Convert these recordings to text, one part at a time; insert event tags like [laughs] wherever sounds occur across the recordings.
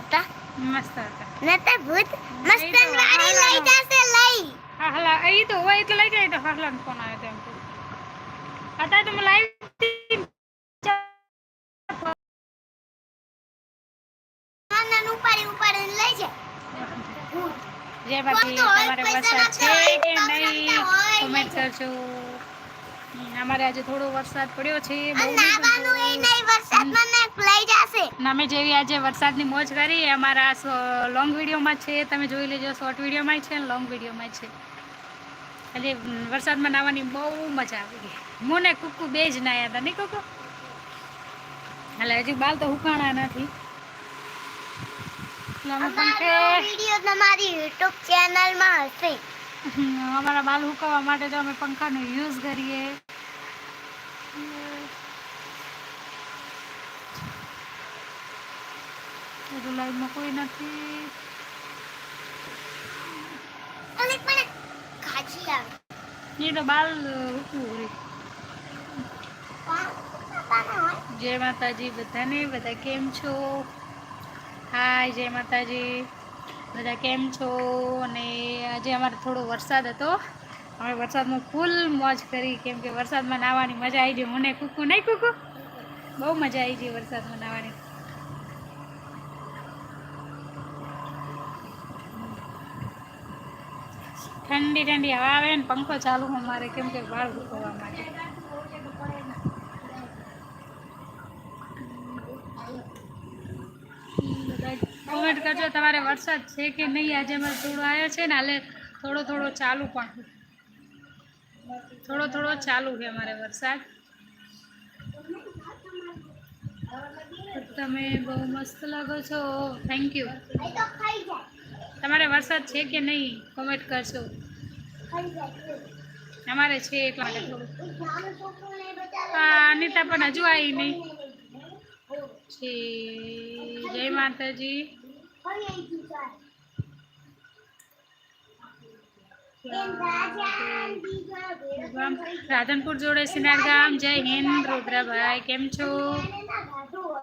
હતા મસ્ત હતા નતા ભૂત તો મસ્તન વાળી લઈ હાલો. જશે લઈ હા હલા એ તો હોય એટલે લઈ જાય તો હલાનો ફોન આવ્યો તો એમ તો અત્યારે તો લાઈવ ઉપાડી ઉપાડીને લઈ જાય જે તો હોય, તમારે પૈસા છે કે નહીં કોમેન્ટ કરજો અમારે આજે થોડો વરસાદ પડ્યો છે નાવાનું ને નામે જેવી આજે વરસાદની મોજ કરી અમારા લોંગ વિડીયોમાં છે તમે જોઈ લેજો શોર્ટ વિડીયોમાં છે અને લોંગ વિડીયોમાં છે. એટલે વરસાદમાં નાહવાની બહુ મજા આવી ગઈ. મને કુકુ બે જ નાયા હતા નહીં કુકુ? એટલે હજી બાલ તો હુકાણા નથી. અમે તમારી YouTube ચેનલમાં હશે. અમારા બાલ હુકાવવા માટે તો અમે પંખાનો યુઝ કરીએ. લાઈવમાં કોઈ નથી. અને પણ કાચી આવે. એ તો બાલ હુકવું રે જય માતાજી બધાને બધા કેમ છો? હાય જય માતાજી. બધા કેમ છો? અને આજે અમારે થોડો વરસાદ હતો. અમે વરસાદમાં ફૂલ મોજ કરી, કેમ કે વરસાદમાં નાહવાની મજા આવી ગઈ. મને કૂકું નહીં કૂકુ? બહુ મજા આવી ગઈ વરસાદમાં નાહવાની. ઠંડી ઠંડી હવા આવે ને, પંખો ચાલુ અમારે કેમ કે વાળ સુકવવા માટે કોમેન્ટ કરજો તમારે વરસાદ છે કે નહીં? આજે અમારે થોડો આવ્યો છે ને, હાલે થોડો થોડો ચાલુ પણ. થોડો થોડો ચાલુ છે અમારે વરસાદ. તમે બહુ મસ્ત લાગો છો. થેન્ક યુ તમારે વરસાદ છે કે નહીં? કોમેન્ટ કરશો અમારે છે અનિતા પણ હજુ આવી નહીં. જય માતાજી. ફરી આવી ગયું ચાલ. એમ રાજા બીજા ભેગા ગામ રાધનપુર જોડે સિનાર ગામ, જય હિન્દ, રુદ્રભાઈ, કેમ છો એને ના ગાધું હોય.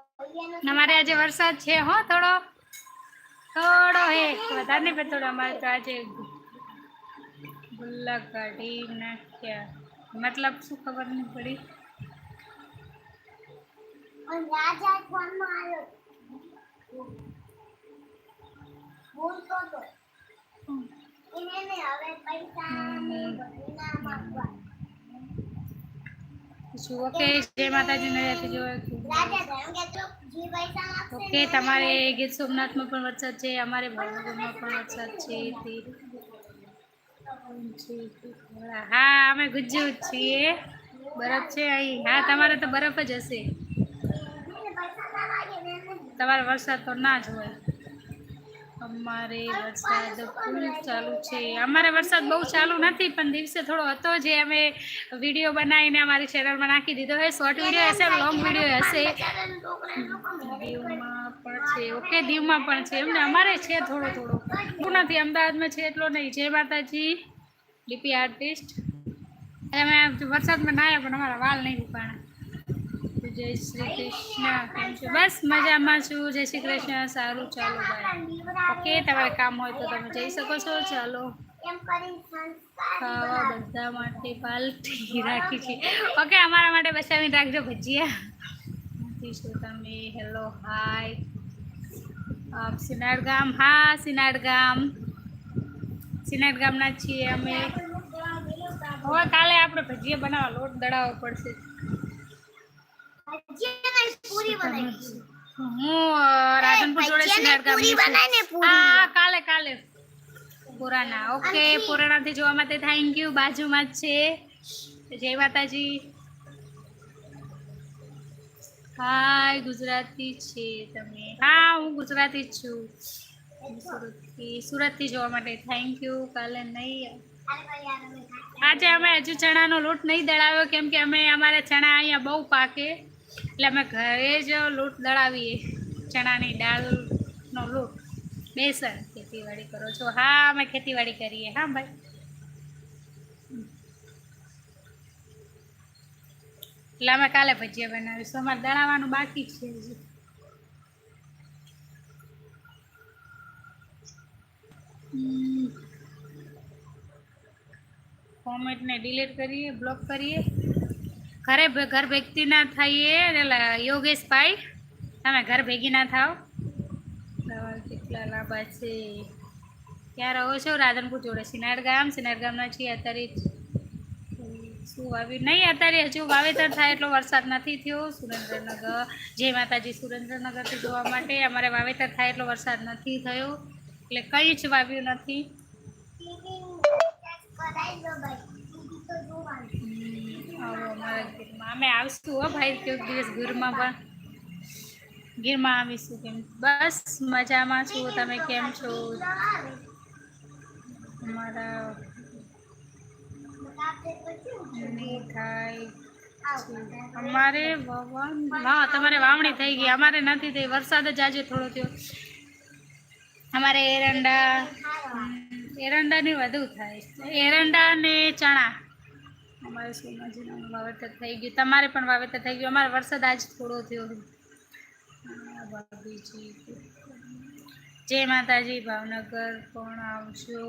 એનો અમારે આજે વરસાદ છે, હો, થોડો થોડો હે વધારે નહીં, પણ થોડો અમારે તો આજે ગુલ્લા કાઢી નાખ્યા મતલબ શું ખબર નહીં પડી અને રાજા ફોનમાં આવ્યો બોલતો તો એને હવે પૈસા ને ના માંગવા. શું ઓકે જય માતાજી નડિયાદથી જોવે રાજા ધર્મ કે તો જે પૈસા આપશે ઓકે તમારે ગીર સોમનાથમાં પણ વરસાદ છે અમારે ભાવનગરમાં પણ વરસાદ છે હા અમે ગુજ્જુ છીએ. બરફ છે અહીં. હા તમારે તો બરફ જ હશે. તમારે વરસાદ તો ના જ હોય. અમારે વરસાદ ફૂલ ચાલુ છે. અમારે વરસાદ બહુ ચાલુ નથી, પણ દિવસે થોડો હતો જે અમે વીડિયો બનાવીને અમારી ચેનલમાં નાખી દીધો હશે શોર્ટ વીડિયો હશે લોંગ વીડિયો હશે. દીવમાં પણ છે ઓકે દીવમાં પણ છે. એમને અમારે છે થોડો થોડો. બહુ નથી, અમદાવાદમાં છે એટલો નહીં. જય માતાજી. ડીપી આર્ટિસ્ટ અમે વરસાદમાં નાયા, પણ અમારા વાલ નહીં ઉપાણા જય શ્રી કૃષ્ણ. કેમ છો? બસ મજામાં છું. જય શ્રી કૃષ્ણ. સારું, ચાલો ભાઈ ઓકે, તમારે કામ હોય તો તમે જઈ શકો છો. ચાલો. ખાવા બધા માટે પાલટી [laughs] રાખી છે. ઓકે, અમારા માટે બચાવીને રાખજો ભજીયા. નથી શું તમે? હેલો હાય સિનાડ ગામ હા સિનાડ ગામ સિનાડ ગામના છીએ અમે. હવે કાલે આપણે ભજીયા બનાવવા લોટ દડાવવો પડશે. હું રાધનપુર જોડે સિનાડ ગામ પૂરી બનાય ને પૂરી. હા કાલે કાલે. પુરાના. ઓકે પુરાણાથી જોવા માટે થેન્ક યુ બાજુમાં જ છે. જય માતાજી. હાય ગુજરાતી છે તમે. હા હું ગુજરાતી જ છું. સુરતથી સુરતથી જોવા માટે થેન્ક યુ કાલે નહીં. આજે અમે હજુ ચણાનો લોટ નહીં દળાવ્યો કેમ કે અમે અમારા ચણા અહીંયા બહુ પાકે. એટલે અમે ઘરે જ લોટ દળાવીએ. ચણાની દાળનો લોટ. બેસર ખેતીવાડી કરો છો. હા, અમે ખેતીવાડી કરીએ. હા, ભાઈ. એટલે અમે કાલે ભજીયા બનાવીશું. અમારે દળાવવાનું બાકી છે હજી. કોમેન્ટને ડિલીટ કરીએ, બ્લોક કરીએ. ઘરે ઘર ભેગતી ના થઈએ એટલે યોગેશભાઈ તમે ઘર ભેગી ના થાવ કેટલા લાંબા છે. ક્યાં રહો છો? રાધનપુર જોડે સિનાર ગામ સિનાર ગામના છીએ અત્યારે. જ. શું વાવ્યું નહીં અત્યારે હજુ વાવેતર થાય એટલો વરસાદ નથી થયો. સુરેન્દ્રનગર જય માતાજી સુરેન્દ્રનગરથી જોવા માટે અમારે વાવેતર થાય એટલો વરસાદ નથી થયો. એટલે કંઈ જ વાવ્યું નથી. હમ, આવો અમે આવીશું હો ભાઈ કોઈક દિવસ ગીરમાં પણ. ગીરમાં આવીશું કેમ? બસ મજામાં છું. તમે કેમ છો? અમારા થાય અમારે હા તમારે વાવણી થઈ ગઈ. અમારે નથી થઈ. વરસાદ જ આજે થોડો થયો. અમારે એરંડા એરંડાની વધુ થાય. એરંડા ને ચણા. અમારે સોમાજીનું વાવેતર થઈ ગયું. તમારે પણ વાવેતર થઈ ગયું. અમારે વરસાદ આજ થોડો થયો ભાભીજી જય માતાજી. ભાવનગર પણ આવજો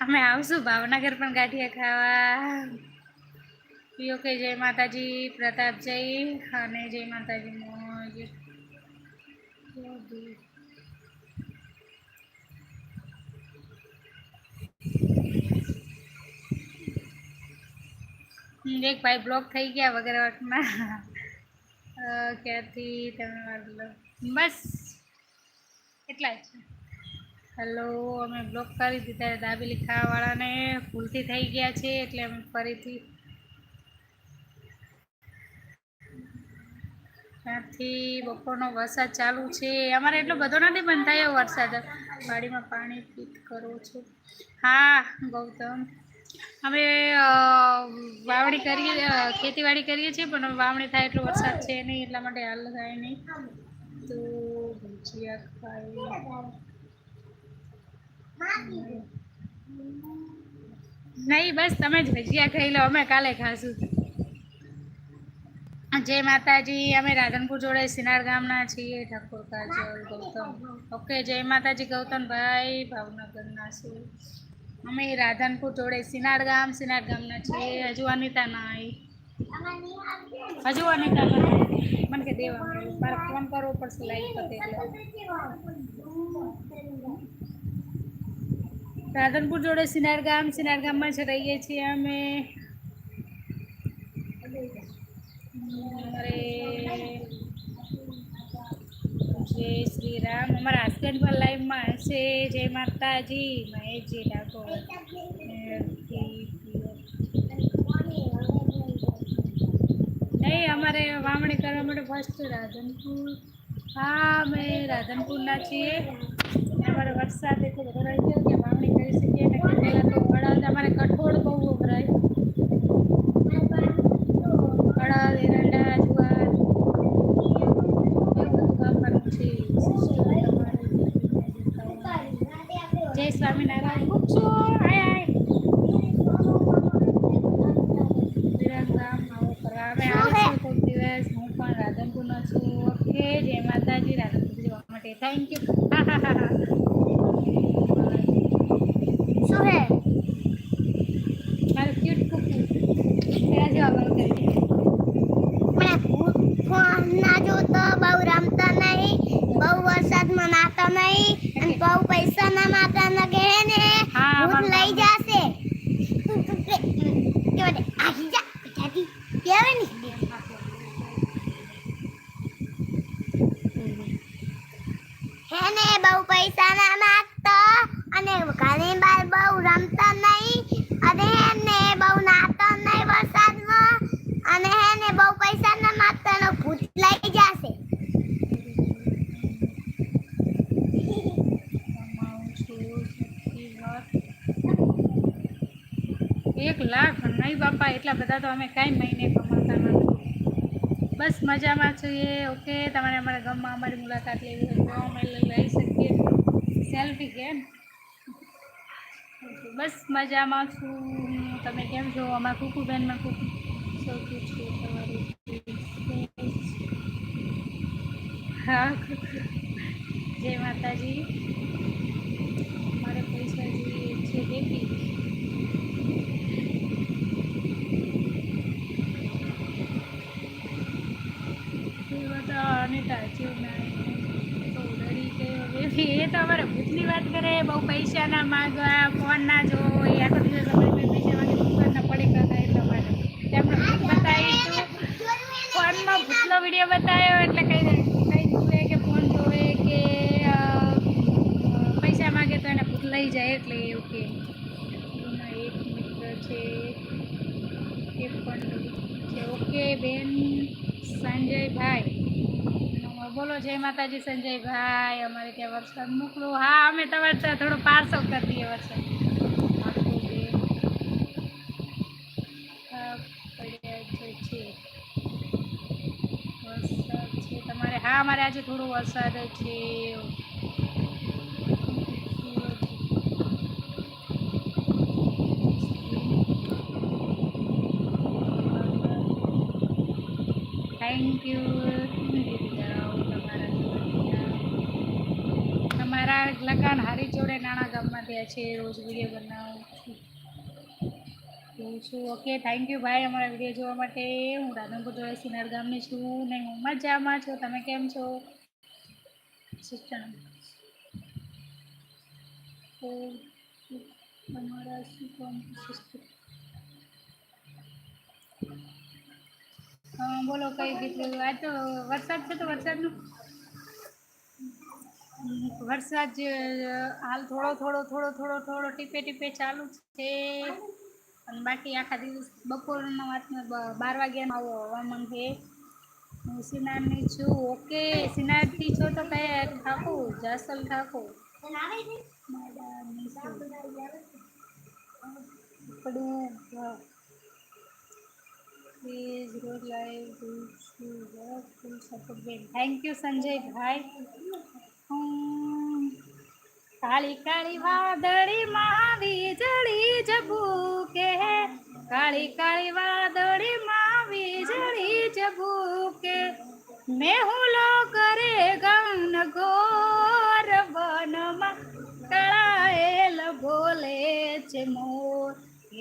અમે આવશું ભાવનગર પણ ગાંઠિયા ખાવા. પીઓ કે જય માતાજી. પ્રતાપ, જય. અને જય માતાજી. મોજ. એક ભાઈ બ્લોક થઈ ગયા વગર વાટમાં ક્યાંથી તમે મારો બસ, એટલા જ. હેલો અમે બ્લોક કરી દીધા દાબેલી ખાવાવાળાને ભૂલથી થઈ ગયા છે, એટલે અમે ફરીથી ત્યાંથી બપોરનો વરસાદ ચાલુ છે. અમારે એટલો બધો નથી બંધ થયો વરસાદ. વાડીમાં પાણી ફીટ કરવું છું. હા, ગૌતમ. અમે વાવણી કરીએ ખેતીવાડી કરીએ છીએ, પણ વાવણી થાય એટલો વરસાદ છે નહીં, એટલા માટે હાલ થાય નહીં. તો ભજીયા ખાઈ નહીં, બસ તમે જ ભજીયા ખાઈ લો, અમે કાલે ખાશું. જય માતાજી, અમે રાધનપુર જોડે, સિનાર ગામના છીએ, ઠાકોર કાજલ, ગૌતમ. ઓકે, જય માતાજી ગૌતમભાઈ ભાવનગરના છે અમે રાધનપુર જોડે સિનાર ગામ સિનાર ગામના છીએ. હજુ અનિતા ના આવી હજુ અનિતા મને કે દેવા મારે ફોન કરવો પડશે લાઈવ પતે રાધનપુર જોડે સિનાર ગામ સિનાર ગામમાં જ રહીએ છીએ અમે. અમારે જય શ્રી રામ. અમારા હસબન્ડ પણ લાઈવમાં હશે. જય માતાજી. મહેશજી ઠાકોર. નહીં અમારે વાવણી કરવા માટે ફર્સ્ટ રાધનપુર. હા, અમે રાધનપુરના છીએ. અમારે વરસાદ એટલો બધો રહી ગયો કે વાવણી કરી શકીએ અને તો અડદ અમારે કઠોળ બહુ વપરાય અડદ એરંડા જુવાર એવું બધું વાપરવાનું છે જય સ્વામિનારાયણ પૂછો આય આય વિરમગામ આવો કરવા અમે આવીશું કોઈક દિવસ હું પણ રાધનપુરનો છું ઓકે જય માતાજી રાધનપુર જવા માટે થેન્ક યુ હા હા હા હા શું હે મારું ક્યુટ કુકુ એના જેવા બંધ કરી મને ફોન ના જોતો બહુ રમતા નહીં બહુ વરસાદમાં નાતો નહીં અને બહુ પૈસા ના માતા ન કે હે ને હા, ભૂત મારા લઈ જાશે તું તું કે કે વડે આખી જા જાતી કેવે ની હે ને બહુ પૈસા ના માંગતો અને ઘણી બાર બહુ રમતો નહીં. અને હે ને બહુ નાતો નહીં વરસાદમાં અને હે ને બહુ પૈસા ના માંગતો, એનો ભૂત લઈ જશે. એક લાખ નહીં બાપા, એટલા બધા તો અમે કાંઈ મહિને કમાતા નથી. બસ મજામાં છીએ, ઓકે? તમારે અમારા ગામમાં અમારી મુલાકાત લેવી અમે લઈ શકીએ. સેલ્ફી કેમ? બસ મજામાં છું. તમે કેમ છો? અમારા કુકુબેનમાં કુકુ સૌથી છું તમારી હા. જય માતાજી મારે પૈસા જોઈએ છે બેબી એ બધા અનિતા જીવના તો ડરી ગયો બેબી એ તો અમારે ભૂતની વાત કરે બહુ પૈસાના માગવા ફોન ના જો એ આખો દિવસ અમે બે પૈસા માંગે દુકાનના પડી કરતા એટલા માટે તેમને ભૂત બતાવી ફોનમાં ભૂતનો વીડિયો બતાવ્યો એટલે કઈ કઈ જોવે કે ફોન જોવે કે અ, અ, પૈસા માંગે તો એને ભૂત લઈ જાય એટલે એવું કે એમાં એક મિત્ર છે એ પણ છે ઓકે બેન સંજયભાઈ નમો. બોલો જય માતાજી, સંજયભાઈ, અમારે ત્યાં વરસાદ મોકલો હા, અમે તમારે ત્યાં થોડો પાર્સો કરી દઈએ વરસાદ. તમારે. હા, અમારે આજે થોડો વરસાદ છે. થેન્ક યુ તમારા લગાન હારી જોડે નાના થયા છે, રોજ વીડિયો બનાવું છું. જોઉં છું. ઓકે થેન્ક યુ ભાઈ અમારા વીડિયો જોવા માટે. હું રાધનપુર જોડે સિનાર ગામની છું ને હું મજામાં છું. તમે કેમ છો? હા, બોલો, કઈ કીધું આ તો વરસાદ છે તો વરસાદનું વરસાદ હાલ થોડો થોડો થોડો થોડો થોડો ટીપે ટીપે ચાલુ છે. અને બાકી આખા દિવસ બપોરના વાતમાં બાર વાગ્યાનો આવો હવામાન છે. હું સિનારની છું. ઓકે સિનારથી છો તો કયા ઠાકોર જાસલ ઠાકોર હા. પ્લીઝ રોજ લાઈવ સપોર્ટ બેન થેન્ક યુ સંજયભાઈ. હમ. કાળી કાળી વાદળી માં વીજળી જબુકે કાળી કાળી વાદળી માં વીજળી જબુકે મેહુલો કરે ગન ગોર વનમાં કળાયેલ બોલે છે મોર.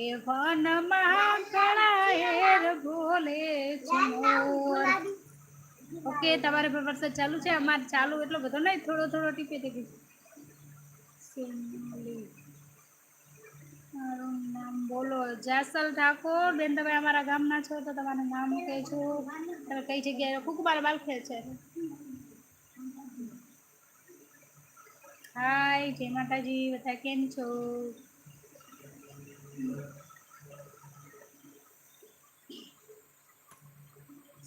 એ વનમાં કળાયેલ બોલે છે મોર. ઓકે તમારે પર વરસાદ ચાલુ છે? અમારે ચાલુ એટલો બધો નહીં, થોડો થોડો ટીપે ટીપે. મારું નામ બોલો, જાસલ ઠાકોર. બેન, તમે અમારા ગામના છો તો તમારું નામ કહેજો તમે કઈ જગ્યાએ કુકુબાર બાલખે છે. હાય, જય માતાજી. બધા કેમ છો?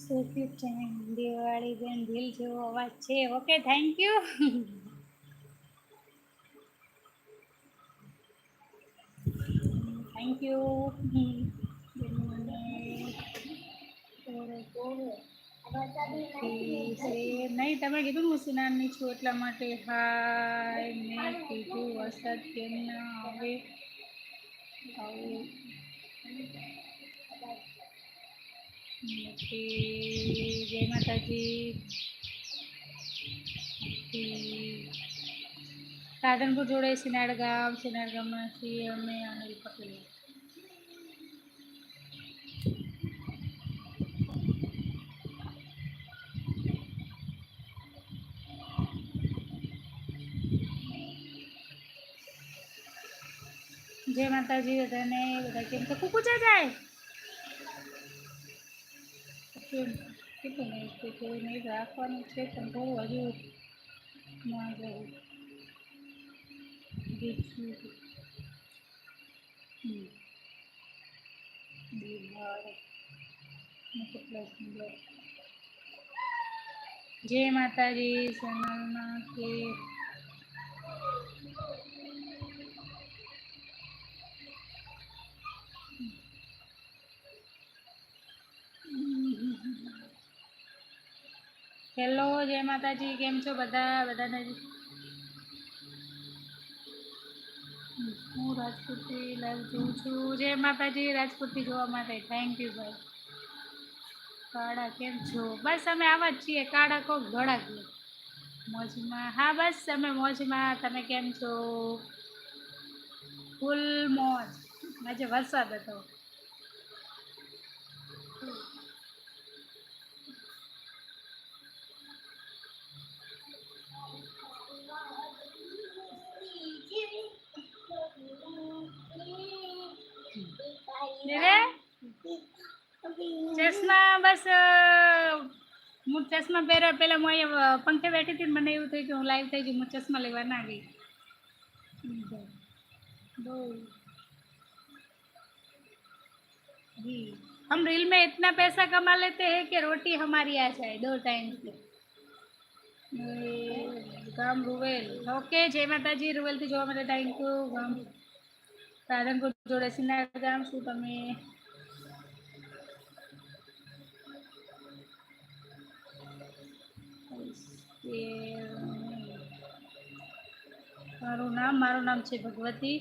સો ક્યુટ છે દિવાળી બેન, દિલ જેવો અવાજ છે. Okay thank you thank you નહીં, તમે કીધું હું સિનારની છું એટલા માટે. હાય મેં કીધું વરસાદ કેમ ના આવે આવું. ઓકે જય માતાજી. રાધનપુર જોડે સિનાડ ગામ સિનાડ ગામમાં છીએ અમે અનિલ પટેલ. જય માતાજી બધાને, બધા કેમ તો કુકુચા જાય? કેટલું નહીં રાખવાનું છે પણ બહુ હજુ ના જવું જય માતાજી ચેનલમાં કે હેલો, જય માતાજી. કેમ છો બધા? બધાને હું રાજપૂતથી લાઈવ જોઉં છું. જય માતાજી રાજપૂતથી જોવા માટે. થેન્ક યુ ભાઈ. કાળા, કેમ છો? બસ અમે આવા જ છીએ. કાળા કો ગળા કયો મોજમાં. હા, બસ અમે મોજમાં. તમે કેમ છો? ફૂલ મોજ. આજે વરસાદ હતો રે ચશ્મા બસ અ, હું ચશ્મા પહેર્યા પહેલાં હું અહીંયા પંખે બેઠી હતી ને મને એવું થયું કે હું લાઈવ થઈ ગઈ હું ચશ્મા લેવા ના ગઈ बो जी हम रील में इतना पैसा कमा लेते हैं कि रोटी हमारी आ जाए दो टाइम की ये ગામ રૂવેલ ઓકે જય માતાજી રૂવેલથી જોવા માટે થેન્ક યુ ગામ રાધનપુર જોડે સિનાર ગામ શું તમે મારું નામ મારું નામ છે ભગવતી.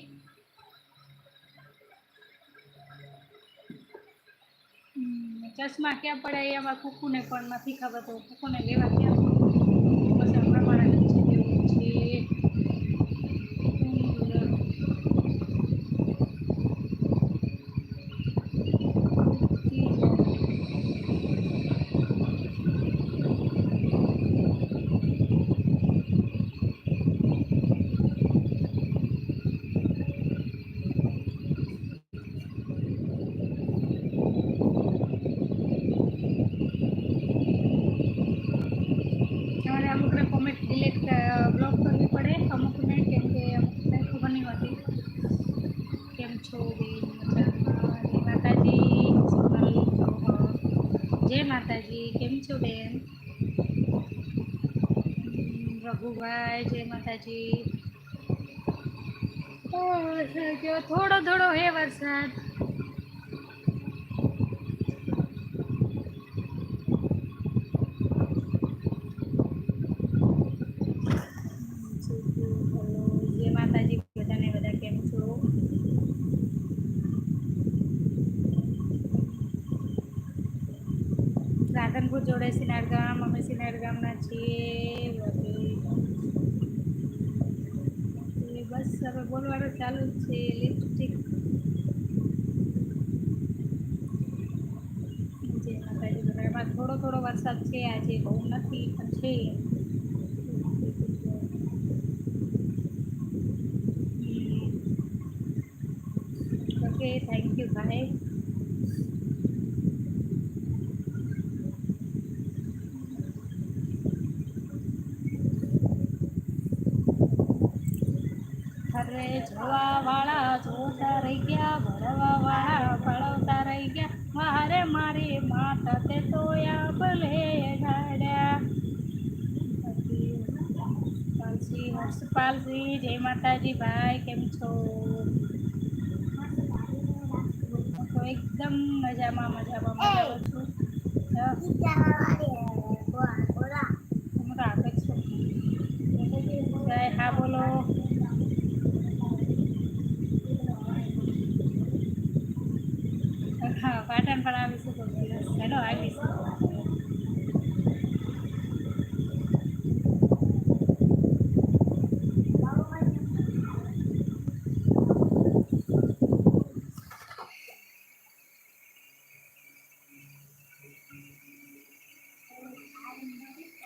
ચશ્મા ક્યાં પડે એમાં કુકુને પણ નથી ખબર, તો કુકુને લેવા ક્યાં બસ આ પ્રમાણે છે તેવું છે તમારે અમુકને કોમેન્ટ ડિલીટ બ્લોક કરવી પડે અમુકને કેમ કે અમુકને ખબર નહીં હોતી કેમ છો બેન મજામાં? જય માતાજી સોનલ ચૌહાણ. જય માતાજી કેમ છો બેન હમ, રઘુભાઈ જય માતાજી. થોડો થોડો હે વરસાદ. રાધનપુર જોડે સિનાર ગામ અમે સિનાર ગામના છીએ વળી. એ બસ હવે બોલવાનું ચાલુ જ છે લિપસ્ટિક જય માતાજી બધા એમાં થોડો થોડો વરસાદ છે આજે બહુ નથી પણ છે ઓકે થેન્ક યુ ભાઈ અરે વાળા જોતા રહી ગયા ભરવા વાળા ભળવતા રહી ગયા. મારે મારી માતા તે તો ભલે ગાડ્યા. પાલસી હર્ષપાલસી જય માતાજી ભાઈ, કેમ છો? એકદમ મજામાં મજામાં મજામાં છું હા, હું તો આગળ છું જય હા બોલો હા પાટણ પણ આવીશું તો દિવસ હેલો આવીશું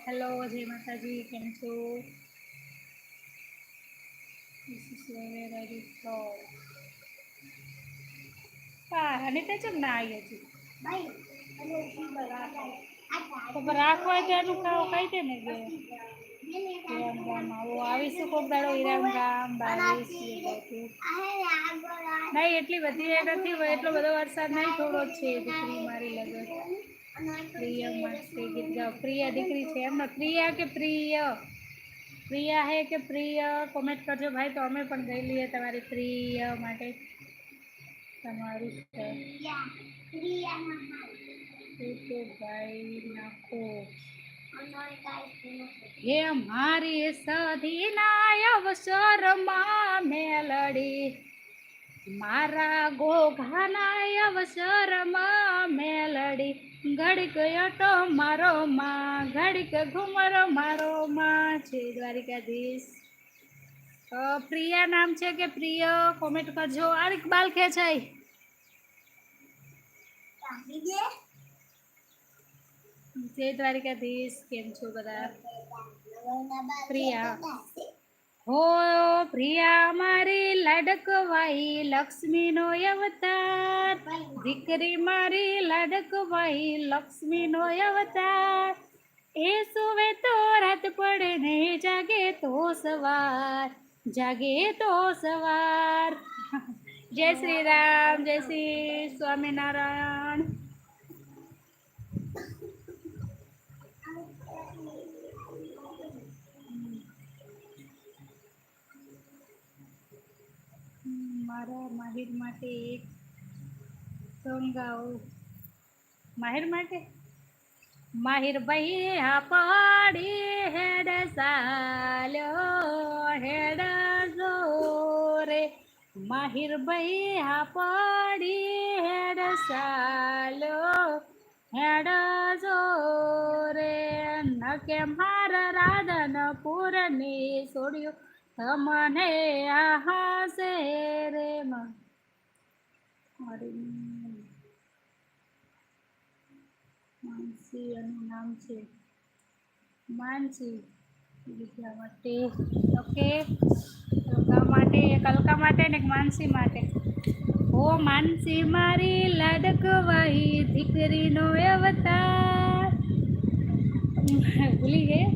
હેલો જય માતાજી કેમ છો? This is where I did fall. હા અનિતા ચમ ના આવી હજી? તો રાખવા હોય તો એનું ખાવ કઈ દે ને કે આવો આવીશું કોક દાડો બાવીસ નહીં એટલી બધી એ નથી એટલો બધો વરસાદ નહીં થોડો છે દીકરી મારી લગન. પ્રિય દીકરી છે એમનો. પ્રિયા કે પ્રિય? પ્રિયા હે કે પ્રિય? કોમેન્ટ કરજો ભાઈ, તો અમે પણ ગઈ લઈએ તમારી પ્રિય માટે. તમારું છે. ભાઈ નાખો હે મારી સધી ના અવસરમાં મેલડી મારા ગોઘાના અવસરમાં મેલડી ઘડીક અટો મારો માં ઘડીક ઘુમરો મારો માં. છે દ્વારિકાધીશ. પ્રિયા નામ છે કે પ્રિય? કોમેન્ટ કરજો. આ ઇકબાલ કે છે? જય દ્વારિકાધીશ. કેમ છો બધા? પ્રિયા. હો પ્રિયા મારી લાડકવાઈ, લક્ષ્મીનો અવતાર. દીકરી મારી લાડકવાઈ, લક્ષ્મીનો અવતાર. એ સુવે તો રાત પડે ને જાગે તો સવાર. જાગે તો સવાર. જય શ્રી રામ, જય શ્રી સ્વામિનારાયણ. મારા માહિર માટે એક સોંગ ગાઓ માહિર માટે? માહિર ભાઈ પાડી હેડ સાલ્યો, હેડ જોરે. માહિર ભાઈ હા પાડી હેડ સાલ્યો, હેડ જોરે. નકે માર રાધનપુરની છોડ્યો તમને રે માં માનસી એનું નામ છે માનસી. બીજા માટે, ઓકે. કલકા માટે કલકા માટે ને માનસી માટે. ઓ માનસી, મારી લાડકવાહી, દીકરીનો અવતાર ભૂલી ગઈ.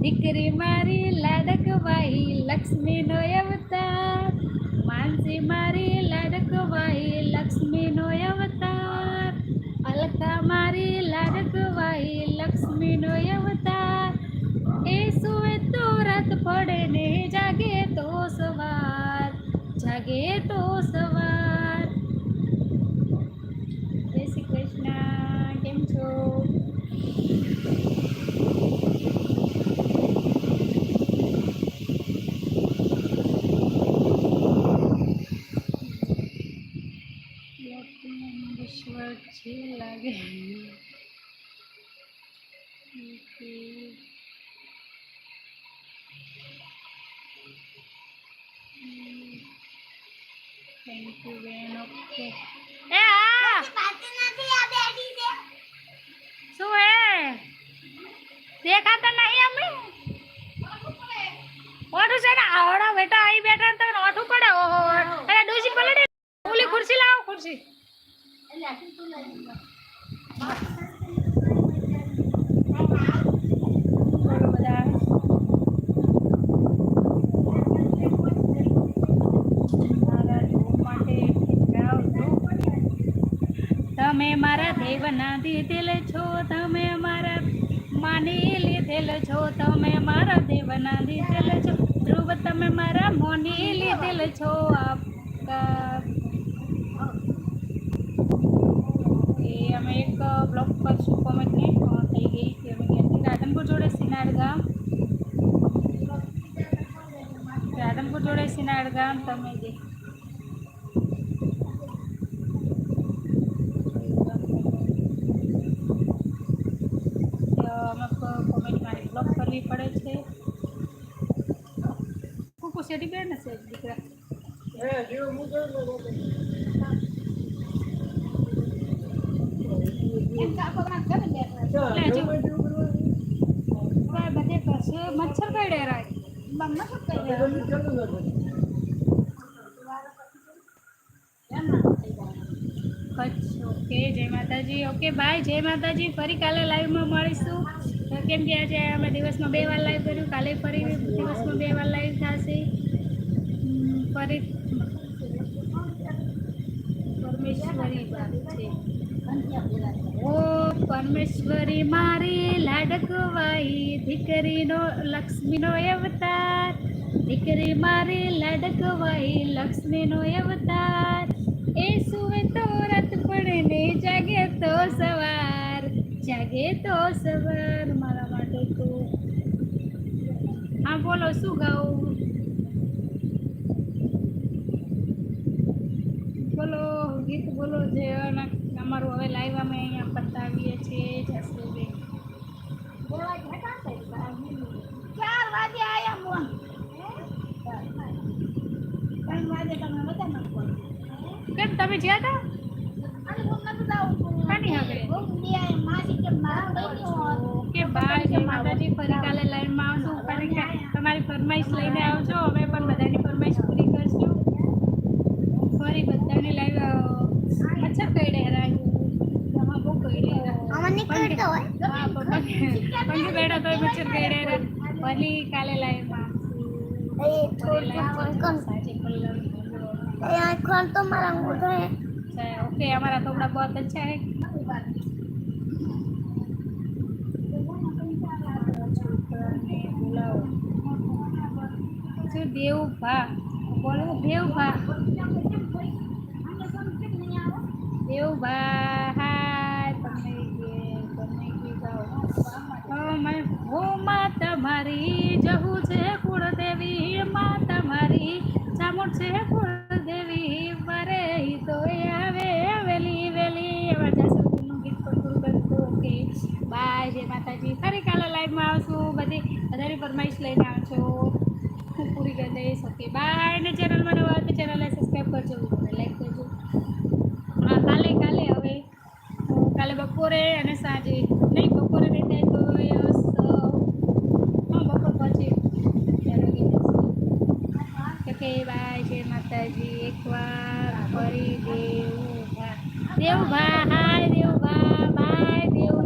દીકરી મારી લાડકવાઈ લક્ષ્મીનો અવતાર. માનસી મારી લાડકવાહી, લક્ષ્મીનો અવતાર. અલકા મારી લાડકવાહી, લક્ષ્મીનો અવતાર. એ સુવે તો રાત પડે ને જાગે તો સવાર. જાગે તો સવાર. જય શ્રી કૃષ્ણ. કેમ છો વિશ્વ છે લાગે ઓકે બેન ઓકે એ હા શું હે? દેખાતા નહીં અમે ઓઠું છે ને આવડા બેટા અહીં બેઠા તો ઓઠું પડે? ઓહો અરે ડોસી પલડે ઓલી ખુરશી લાવો ખુરશી. બોલો બધા મારા ધૂપ માટે ગાવજો. તમે મારા દેવના દીધેલ છો તમે મારા માની લીધેલ છો તમે મારા દેવના દીધેલ છો ધ્રુવ તમે મારા મોની લીધેલ છો આપકા એ અમે એક બ્લોગ કરશું કોમેન્ટ નહીં પણ થઈ ગઈ કે અમે ક્યાંથી રાધનપુર જોડે સિનાડ ગામ રાધનપુર જોડે સિનાડ ગામ તમે જે અમુક કોમેન્ટ મારી બ્લોક કરવી પડે છે દીકરા. કાંક કરે ને એટલે બધે પાસે મચ્છર કરડે રાય મમ્મા શું કરે ઓકે જય માતાજી. ઓકે બાય જય માતાજી. ફરી કાલે લાઈવમાં મળીશું. કેમ કે આજે અમે દિવસમાં બે વાર લાઈવ કર્યું. કાલે ફરી દિવસમાં બે વાર લાઈવ થશે. છે. ઓ પરમેશ્વરી, મારી લાડકવાઈ દીકરીનો, લક્ષ્મીનો અવતાર. દીકરી મારી લાડકવાઈ, લક્ષ્મીનો અવતાર. એ સુવે તો રત પડે જાગે તો સવાર. જાગે તો સવાર મારા માટે તો. હા, બોલો, શું ગાવું? હવે લાઈવ અમે અહીંયા બતાવીએ છીએ જસુબે ચાર વાગે આયા ફોન ત્રણ વાગે તમે બધા કેમ તમે જ્યાં હતા? એ આંખોન તો મારા અંગૂઠો હે ओके हमारा कपड़ा बहुत अच्छा है શું દેવભા બોલો દેવભા દેવભા હાય તમે કે તમે કે જાઓ અમે હો માં તમારી જહું છે કુળદેવી માં તમારી ચામુંડ છે માતાજી. ફરી કાલે લાઈવમાં આવશું. બધી વધારે ફરમાઈશ લઈને આવજો. હું પૂરી કરી દઈશ. ઓકે બાય ને ચેનલમાં નવા તો ચેનલને સબસ્ક્રાઈબ કરજો. લાઈક કરજો. હા, કાલે કાલે હવે. કાલે બપોરે અને સાંજે. નહીં, બપોરે નહીં થાય તો બાય જય માતાજી. એકવાર ફરી દેવું. દેવું હાય Devbha by Dev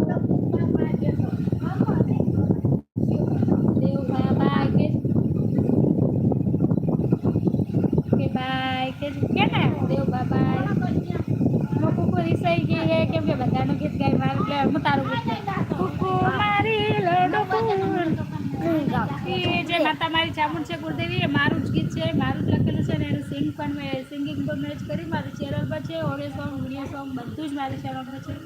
Devbha by કે કે બાય કે કે ને દેવભા બાય હું કુકુ રીસાઈ ગઈ હે કેમ કે બધાનું ગીત ગાય મારે એટલે હું તારું ગીત ગાય કુકુ મારી લડકું એ જે માતા મારી ચામુંડ છે ગુરુદેવી એ મારું જ ગીત છે મારું જ લખેલું છે ને એનું સિંગ પણ મેં સિંગિંગ